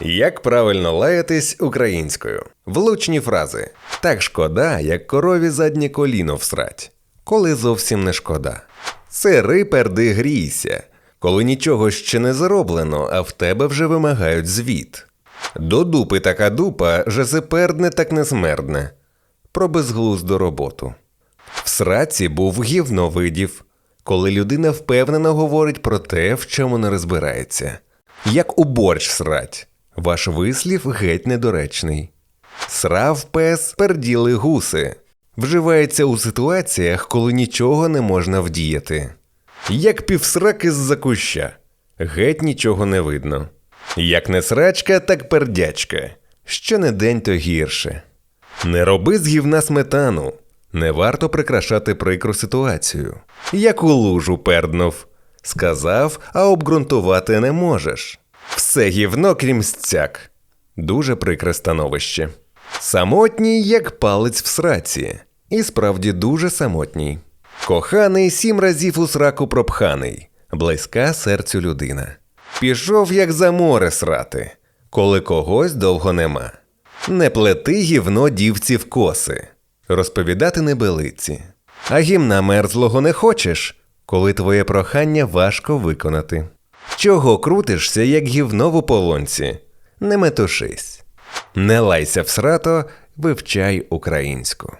Як правильно лаятись українською? Влучні фрази. Так шкода, як корові заднє коліно всрать. Коли зовсім не шкода. Сири перди грійся. Коли нічого ще не зроблено, а в тебе вже вимагають звіт. До дупи така дупа, же се пердне так не смердне. Про безглузду роботу. В сраці був гівно видів, коли людина впевнено говорить про те, в чому не розбирається. Як у борщ срать, ваш вислів геть недоречний. Срав пес перділи гуси. Вживається у ситуаціях, коли нічого не можна вдіяти. Як півсраки з-за куща. Геть нічого не видно. Як не срачка, так пердячка. Що не день, то гірше. Не роби з гівна сметану. Не варто прикрашати прикру ситуацію. Як у лужу перднув. Сказав, а обґрунтувати не можеш. Все гівно, крім стяк. Дуже прикре становище. Самотній, як палець в сраці. І справді дуже самотній. Коханий сім разів у сраку пропханий, близька серцю людина. Пішов, як за море срати, коли когось довго нема. Не плети гівно дівці в коси, розповідати небелиці. А гімна мерзлого не хочеш, коли твоє прохання важко виконати. Чого крутишся, як гівно в ополонці? Не метушись. Не лайся в срато, вивчай українську.